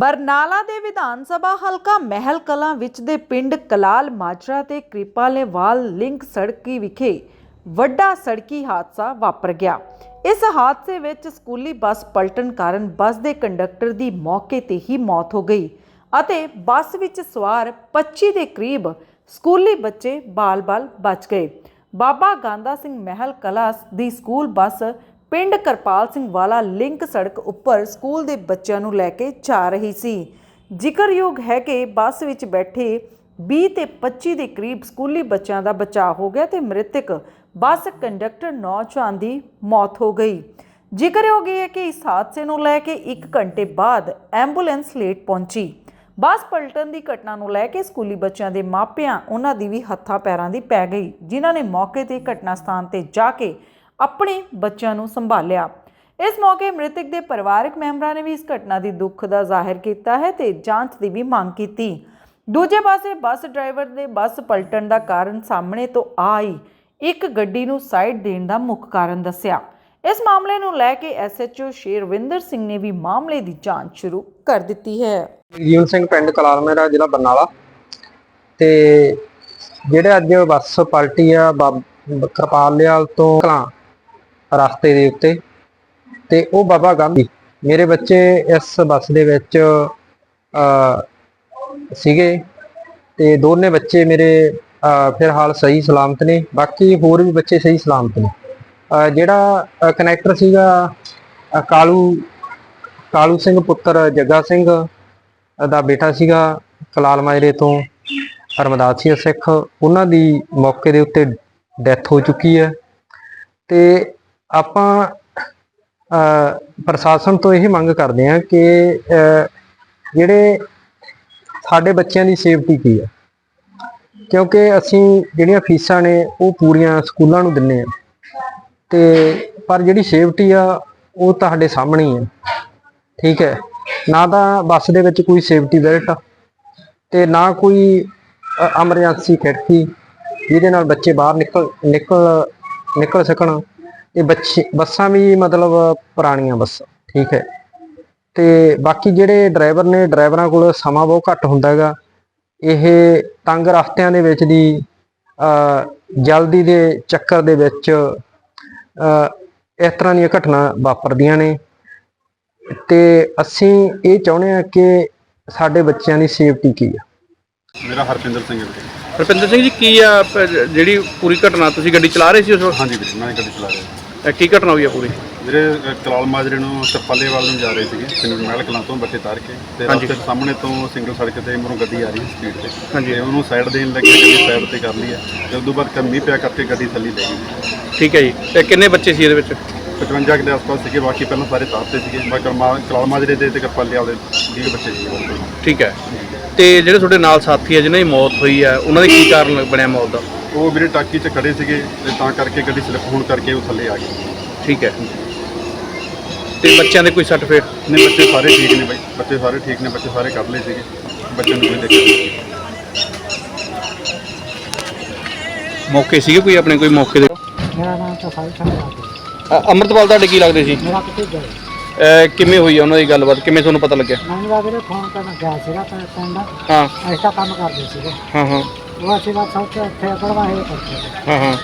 ਬਰਨਾਲਾ ਦੇ ਵਿਧਾਨ ਸਭਾ ਹਲਕਾ ਮਹਿਲ ਕਲਾਂ ਵਿੱਚ ਦੇ ਪਿੰਡ ਕਲਾਲ ਮਾਜਰਾ ਤੇ ਕ੍ਰਿਪਾਲੇਵਾਲ ਲਿੰਕ ਸੜਕੀ ਵਿਖੇ ਵੱਡਾ ਸੜਕੀ ਹਾਦਸਾ ਵਾਪਰ ਗਿਆ। ਇਸ ਹਾਦਸੇ ਵਿੱਚ ਸਕੂਲੀ ਬੱਸ ਪਲਟਣ ਕਾਰਨ ਬੱਸ ਦੇ ਕੰਡਕਟਰ ਦੀ ਮੌਕੇ ਤੇ ਹੀ ਮੌਤ ਹੋ ਗਈ ਅਤੇ ਬੱਸ ਵਿੱਚ ਸਵਾਰ 25 ਦੇ ਕਰੀਬ ਸਕੂਲੀ ਬੱਚੇ ਬਾਲ-ਬਾਲ ਬਚ ਗਏ। ਬਾਬਾ ਗਾਂਦਾ ਸਿੰਘ ਮਹਿਲ ਕਲਾ ਦੀ ਸਕੂਲ ਬੱਸ ਪਿੰਡ ਕਰਪਾਲ ਸਿੰਘ ਵਾਲਾ ਲਿੰਕ ਸੜਕ ਉੱਪਰ ਸਕੂਲ ਦੇ ਬੱਚਿਆਂ ਨੂੰ ਲੈ ਕੇ ਜਾ ਰਹੀ ਸੀ। ਜ਼ਿਕਰਯੋਗ ਹੈ ਕਿ ਬੱਸ ਵਿੱਚ ਬੈਠੇ 20 ਤੇ 25 ਦੇ ਕਰੀਬ ਸਕੂਲੀ ਬੱਚਿਆਂ ਦਾ ਬਚਾਅ ਹੋ ਗਿਆ ਤੇ ਮ੍ਰਿਤਕ ਬੱਸ ਕੰਡਕਟਰ ਨੌਜਵਾਨ ਦੀ ਮੌਤ ਹੋ ਗਈ। ਜ਼ਿਕਰਯੋਗ ਇਹ ਹੈ ਕਿ ਇਸ ਹਾਦਸੇ ਨੂੰ ਲੈ ਕੇ 1 ਘੰਟੇ ਬਾਅਦ ਐਂਬੂਲੈਂਸ ਲੇਟ ਪਹੁੰਚੀ। ਬੱਸ ਪਲਟਣ ਦੀ ਘਟਨਾ ਨੂੰ ਲੈ ਕੇ ਸਕੂਲੀ ਬੱਚਿਆਂ ਦੇ ਮਾਪਿਆਂ ਉਹਨਾਂ ਦੀ ਵੀ ਹੱਥਾਂ ਪੈਰਾਂ ਦੀ ਪੈ ਗਈ, ਜਿਨ੍ਹਾਂ ਨੇ ਮੌਕੇ ਤੇ ਘਟਨਾ ਸਥਾਨ ਤੇ ਜਾ ਕੇ ਆਪਣੇ ਬੱਚਿਆਂ ਨੂੰ ਸੰਭਾਲਿਆ। ਇਸ ਮੌਕੇ ਮ੍ਰਿਤਕ ਦੇ ਪਰਿਵਾਰਕ ਮੈਂਬਰਾਂ ਨੇ ਵੀ ਇਸ ਘਟਨਾ ਦੀ ਦੁੱਖ ਦਾ ਜ਼ਾਹਿਰ ਕੀਤਾ ਹੈ ਤੇ ਜਾਂਚ ਦੀ ਵੀ ਮੰਗ ਕੀਤੀ। ਦੂਜੇ ਪਾਸੇ ਬੱਸ ਡਰਾਈਵਰ ਦੇ ਬੱਸ ਪਲਟਣ ਦਾ ਕਾਰਨ ਸਾਹਮਣੇ ਤੋਂ ਆਈ। ਇੱਕ ਗੱਡੀ ਨੂੰ ਸਾਈਡ ਦੇਣ ਦਾ ਮੁੱਖ ਕਾਰਨ ਦੱਸਿਆ। ਇਸ ਮਾਮਲੇ ਨੂੰ ਲੈ ਕੇ ਐਸਐਚਓ ਸ਼ੇਰਵਿੰਦਰ ਸਿੰਘ ਨੇ ਵੀ ਮਾਮਲੇ ਦੀ ਜਾਂਚ ਸ਼ੁਰੂ ਕਰ ਦਿੱਤੀ ਹੈ। ਜੀਵਨ ਸਿੰਘ ਪਿੰਡ ਕਲਾਲ ਮੇਰਾ, ਜ਼ਿਲ੍ਹਾ ਬਰਨਾਲਾ। ਤੇ ਜਿਹੜੇ ਅੱਜ ਬੱਸ ਪਲਟੀ ਆ ਕਿਰਪਾਲਿਆਲ ਤੋਂ ਕਲਾਂ ਰਸਤੇ ਦੇ ਉੱਤੇ। ਤੇ ਉਹ ਬਾਬਾ ਗਾਂਧੀ ਮੇਰੇ ਬੱਚੇ ਇਸ ਬੱਸ ਦੇ ਵਿੱਚ ਸੀਗੇ। ਤੇ ਦੋਨੇ ਬੱਚੇ ਮੇਰੇ ਅ, ਫਿਲਹਾਲ ਸਹੀ ਸਲਾਮਤ ਨੇ। ਬਾਕੀ ਹੋਰ ਵੀ ਬੱਚੇ ਸਹੀ ਸਲਾਮਤ ਨੇ। ਜਿਹੜਾ ਕਨੈਕਟਰ ਸੀਗਾ ਕਾਲੂ ਕਾਲੂ ਸਿੰਘ ਪੁੱਤਰ ਜੱਗਾ ਸਿੰਘ ਦਾ ਬੇਟਾ ਸੀਗਾ ਕਲਾਲ ਮਾਜਰੇ ਤੋਂ ਰਮਦਾਸੀਆ ਸਿੱਖ। ਉਹਨਾਂ ਦੀ ਮੌਕੇ ਦੇ ਉੱਤੇ ਡੈਥ ਹੋ ਚੁੱਕੀ ਹੈ। ਤੇ ਆਪਾਂ ਪ੍ਰਸ਼ਾਸਨ ਤੋਂ ਇਹ ਮੰਗ ਕਰਦੇ ਹਾਂ ਕਿ ਜਿਹੜੇ ਸਾਡੇ ਬੱਚਿਆਂ ਦੀ ਸੇਫਟੀ ਕੀ ਹੈ? ਕਿਉਂਕਿ ਅਸੀਂ ਜਿਹੜੀਆਂ ਫੀਸਾਂ ਨੇ, ਉਹ ਪੂਰੀਆਂ ਸਕੂਲਾਂ ਨੂੰ ਦਿੰਨੇ ਆ ਤੇ ਪਰ ਜਿਹੜੀ ਸੇਫਟੀ ਆ, ਉਹ ਤੁਹਾਡੇ ਸਾਹਮਣੇ ਹੀ ਹੈ। ਠੀਕ ਹੈ? ਨਾ ਤਾਂ ਬੱਸ ਦੇ ਵਿੱਚ ਕੋਈ ਸੇਫਟੀ ਬੈਲਟ ਤੇ ਨਾ ਕੋਈ ਐਮਰਜੈਂਸੀ ਖਿੜਕੀ, ਜਿਹਦੇ ਨਾਲ ਬੱਚੇ ਬਾਹਰ ਨਿਕਲ ਨਿਕਲ ਨਿਕਲ ਸਕਣ। ਤੇ ਬੱਚੇ ਬੱਸਾਂ ਵੀ ਮਤਲਬ ਪੁਰਾਣੀਆਂ ਬੱਸਾਂ ਠੀਕ ਹੈ। ਤੇ ਬਾਕੀ ਜਿਹੜੇ ਡਰਾਈਵਰ ਨੇ ਡਰਾਈਵਰਾਂ ਕੋਲ ਸਮਾਂ ਬਹੁਤ ਘੱਟ ਹੁੰਦਾ ਹੈਗਾ। ਇਹ ਤੰਗ ਰਸਤਿਆਂ ਦੇ ਵਿੱਚ ਦੀ ਅ, ਜਲਦੀ ਦੇ ਚੱਕਰ ਦੇ ਵਿੱਚ ਅ, ਇਸ ਤਰ੍ਹਾਂ ਦੀਆਂ ਘਟਨਾ ਵਾਪਰਦੀਆਂ ਨੇ। ਤੇ ਅਸੀਂ ਇਹ ਚਾਹੁੰਦੇ ਹਾਂ ਕਿ ਸਾਡੇ ਬੱਚਿਆਂ ਦੀ ਸੇਫਟੀ ਕੀ ਆ। ਮੇਰਾ ਹਰਪਿੰਦਰ ਸਿੰਘ ਹੈ। ਵੀਰੇ ਰੁਪਿੰਦਰ ਸਿੰਘ ਜੀ ਕੀ ਆ ਪ- ਜਿਹੜੀ ਪੂਰੀ ਘਟਨਾ ਤੁਸੀਂ ਗੱਡੀ ਚਲਾ ਰਹੇ ਸੀ ਉਸ ਵਕਤ? ਹਾਂਜੀ ਵੀਰੇ ਮੈਂ ਗੱਡੀ ਚਲਾ ਰਿਹਾ। ਅ, ਕੀ ਘਟਨਾ ਹੋਈ ਆ ਪੂਰੀ? ਵੀਰੇ ਅ, ਕਲਾਲ ਮਾਜਰੇ ਨੂੰ ਤਰਪਾਲੇ ਵੱਲ ਨੂੰ ਜਾ ਰਹੇ ਸੀਗੇ ਪਿੰਡ ਮਹਿਲ ਕਲਾਂ ਤੋਂ ਬੱਚੇ ਤਾਰ ਕੇ। ਤੇ ਹਾਂਜੀ। ਰਸਤੇ ਸਾਹਮਣੇ ਤੋਂ ਸਿੰਗਲ ਸੜਕ ਤੇ ਮਰੋਂ ਗੱਡੀ ਆ ਰਹੀ ਸਪੀਡ ਤੇ। ਹਾਂਜੀ। ਤੇ ਉਹਨੂੰ ਸਾਈਡ ਦੇਣ ਲੱਗੇ ਗੱਡੀ ਸਾਈਡ ਤੇ ਕਰ ਲਈ ਹੈ ਤੇ ਉਦੋਂ ਬਾਅਦ ਕਮੀ ਪਿਆ ਕਰਕੇ ਗੱਡੀ ਥੱਲੇ ਲੈ ਗਈ। ਠੀਕ ਹੈ ਜੀ। ਤੇ ਕਿੰਨੇ ਬੱਚੇ ਸੀ ਇਹਦੇ ਵਿੱਚ? 55 ਕੁ ਦੇ ਆਸ-ਪਾਸ ਸੀਗੇ ਬਾਕੀ ਪਹਿਲਾਂ ਸਾਰੇ ਤਾਰ ਤੇ ਸੀਗੇ। ਕਲਮਾ- ਕਲਾਲ ਮਾਜਰੇ ਦੇ ਤੇ ਕਰਪਾਲੇ ਵਾਲੇ 20 ਬੱਚੇ ਸੀਗੇ ਠੀਕ ਹੈ। ਤੇ ਜਿਹੜੇ ਤੁਹਾਡੇ ਨਾਲ ਸਾਥੀ ਆ ਜਿਨ੍ਹਾਂ ਦੀ ਮੌਤ ਹੋਈ ਆ ਉਹਨਾਂ ਦੇ ਕੀ ਕਾਰਨ ਬਣਿਆ ਮੌਤ ਦਾ? ਉਹ ਵੀਰੇ ਟਾਕੀ 'ਚ ਖੜੇ ਸੀਗੇ ਤੇ ਤਾਂ ਕਰਕੇ ਗੱਡੀ ਸਲਿੱਪ ਹੋਣ ਕਰਕੇ ਉਹ ਥੱਲੇ ਆ ਗਈ ਠੀਕ ਹੈ। ਤੇ ਬੱਚਿਆਂ ਦੇ ਕੋਈ ਸਰਟੀਫਿਕੇਟ ਨਹੀਂ ਬੱਚੇ ਸਾਰੇ ਠੀਕ ਨੇ ਬਾਈ। ਬੱਚੇ ਸਾਰੇ ਠੀਕ ਨੇ ਬੱਚੇ ਸਾਰੇ ਕਰ ਲਏ ਸੀਗੇ। ਬੱਚਿਆਂ ਨੂੰ ਕੋਈ ਦਿੱਕਤ ਨਹੀਂ ਮੌਕੇ ਸੀਗੇ ਕੋਈ ਆਪਣੇ ਕੋਈ ਮੌਕੇ ਦੇ? ਮੇਰਾ ਨਾਮ ਤਾਂ ਸਾਈ ਸਿੰਘ ਹੈ ਅ, ਅੰਮ੍ਰਿਤਪਾਲ ਤੁਹਾਡੇ ਕੀ ਲੱਗਦੇ ਸੀ? ਮੇਰਾ ਕਿਤੇ ਗਏ। ਅ, ਕਿਵੇਂ ਹੋਈ ਆ ਉਹਨਾਂ ਦੀ ਗੱਲਬਾਤ? ਕਿਵੇਂ ਤੁਹਾਨੂੰ ਪਤਾ ਲੱਗਿਆ? ਮੈਨੂੰ ਦਾ ਵੀਰੇ ਫੋਨ ਕਰਨ ਗਿਆ ਸੀਗਾ ਤਾਂ ਪਿੰਡ। ਹਾਂ। ਐਸਾ ਕੰਮ ਕਰਦੇ ਸੀਗੇ। ਹਾਂ। ਹਾਂ ਉਹ ਅਸੀਂ ਬਸ ਸੋਚਿਆ ਇੱਥੇ ਅਗੜਵਾ ਇਹ ਕਰਦੇ ਸੀ ਹਾਂ ਹਾਂ।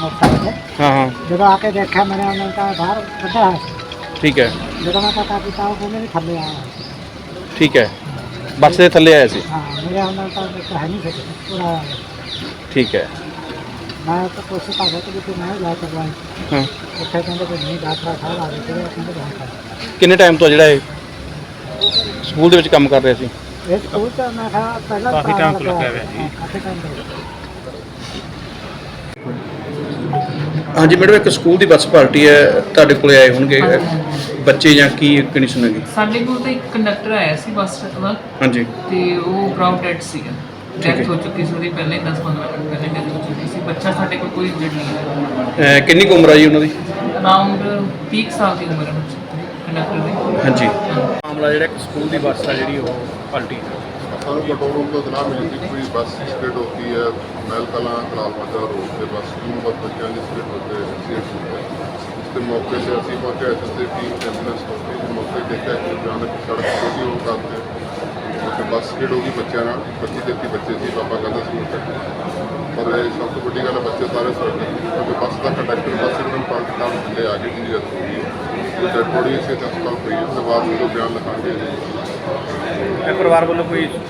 ਮੋਟਰਸਾਈਕਲ ਤੇ। ਹਾਂ ਹਾਂ। ਜਦੋਂ ਆ ਕੇ ਦੇਖਿਆ ਮੇਰੇ ਉਹਨਾਂ ਤਾਂ ਬਾਹਰ ਕੱਢਿਆ ਹੋਇਆ ਸੀ। ਠੀਕ ਹੈ। ਜਦੋਂ ਮੈਂ ਪਤਾ ਕੀਤਾ ਉਹ ਕਹਿੰਦੇ ਵੀ ਥੱਲੇ ਆਇਆ ਹੋਇਆ ਸੀ। ਠੀਕ ਹੈ। ਬੱਸ ਦੇ ਥੱਲੇ ਆਇਆ ਸੀ? ਹਾਂ ਮੇਰੇ ਉਹਨਾਂ ਤਾਂ ਹੈ ਨਹੀਂ ਸੀ। ਪੂਰਾ। ਠੀਕ ਹੈ। ਮੈਂ ਤਾਂ ਕੋਸ਼ਿਸ਼ ਕਰ ਰਿਹਾ ਕਿ ਮੈਂ ਜਾ ਕਰਵਾਈ ਹਾਂ। ਉੱਥੇ ਕਹਿੰਦੇ ਕਿ ਨਹੀਂ ਡਾਕਟਰ ਸਾਹਿਬ ਆ ਗਏ ਉਹ ਕਹਿੰਦੇ ਬਹੁਤ ਕਰ ਕਿੰਨੇ ਟਾਈਮ ਤੋਂ ਜਿਹੜਾ ਇਹ ਸਕੂਲ ਦੇ ਵਿੱਚ ਕੰਮ ਕਰ ਰਿਹਾ ਸੀ? ਇਹ ਸਕੂਲ ਤਾਂ ਮੈਂ ਕਿਹਾ ਪਹਿਲਾਂ ਕਾਫੀ ਟਾਈਮ ਤੋਂ ਲੱਗਿਆ ਹੋਇਆ ਜੀ ਕਾਫੀ ਟਾਈਮ ਤੋਂ ਹਾਂਜੀ ਮੈਡਮ ਇੱਕ ਸਕੂਲ ਦੀ ਬੱਸ ਪਾਰਟੀ ਹੈ ਤੁਹਾਡੇ ਕੋਲੇ ਆਏ ਹੋਣਗੇ। ਬੱਚੇ ਜਾਂ ਕੀ ਕੰਡੀਸ਼ਨ ਹੈਗੀ? ਸਾਡੇ ਕੋਲ ਤਾਂ ਇੱਕ ਕੰਡਕਟਰ ਆਇਆ ਸੀ ਬੱਸ ਦਾ ਹਾਂਜੀ। ਤੇ ਉਹ ਬਰਾਊਨ ਡੈਡ ਸੀਗਾ। ਡੈਥ ਹੋ ਚੁੱਕੀ ਸੀ ਉਹਦੀ ਪਹਿਲੇ 10-15 ਮਿੰਟ ਪਹਿਲੇ ਡੈਥ ਹੋ ਚੁੱਕੀ ਸੀ। ਬੱਚਾ ਸਾਡੇ ਕੋਲ ਕੋਈ ਇੰਜਰਡ ਨਹੀਂ ਹੈ। ਅਹ ਕਿੰਨੀ ਕੁ ਉਮਰ ਆ ਜੀ ਉਹਨਾਂ ਦੀ? ਅਰਾਊਂਡ 30 ਕੁ ਸਾਲ ਦੀ ਉਮਰ ਹੈ ਕੰਡਕਟਰ ਦੀ ਹਾਂਜੀ। ਮਾਮਲਾ ਜਿਹੜਾ ਇੱਕ ਸਕੂਲ ਦੀ ਬੱਸ ਆ ਜਿਹੜੀ ਉਹ ਪਲਟੀ। ਸਾਨੂੰ ਕੰਟਰੋਲ ਰੂਮ ਤੋਂ ਇਤਲਾਹ ਮਿਲੀ ਕਿ ਕੋਈ ਬੱਸ ਸਪਿਡ ਹੋ ਗਈ ਹੈ। ਮਹਿਲ ਕਲਾਂ ਕਲਾਲ ਮਾਜਰਾ ਰੋਡ ਤੇ ਬੱਸ ਨੂੰ ਬੱਸ ਬੱਚਿਆਂ ਦੀ ਸਪਿਡ ਹੋ ਕੇ ਐਕਸੀਡੈਂਟ ਹੋ ਗਿਆ ਤੇ ਮੌਕੇ ਤੇ ਅਸੀਂ ਪਹੁੰਚੇ ਐਸਐਸਏ ਟੀਮ ਐਂਬੂਲੈਂਸ ਤੇ ਮੌਕੇ ਤੇ ਦੇਖਿਆ ਕਿ ਅਚਾਨਕ ਸੜਕ ਛੋਟੀ ਹੋਣ ਕਰਕੇ ਉੱਥੇ ਹੋ ਗਈ ਬੱਚਿਆਂ ਨਾਲ 25 33 ਬੱਚੇ ਸੀ ਬਾਬਾ ਕਹਿੰਦਾ ਸਿੰਘ ਪਰ ਇਹ ਸਭ ਤੋਂ ਵੱਡੀ ਗੱਲ ਹੈ ਬੱਚੇ ਸਾਰੇ ਸੁਰੱਖਿਅਤ ਕਿਉਂਕਿ ਬੱਸ ਦਾ ਕੰਡਕਟਰ ਬੱਸ ਇੱਕਦਮ ਪਲਟ ਨਾਲ ਆ ਕੇ ਜੀ ਹੋ। ਗਈ ਤੇ ਥੋੜੀ ਇਸੇ ਹਸਪਤਾਲ ਕੋਈ ਉਸ ਤੋਂ ਬਾਅਦ ਉਹ ਬਿਆਨ ਲਿਖਾਂਗੇ। ਇਹ ਪਰਿਵਾਰ ਵੱਲੋਂ ਕੋਈ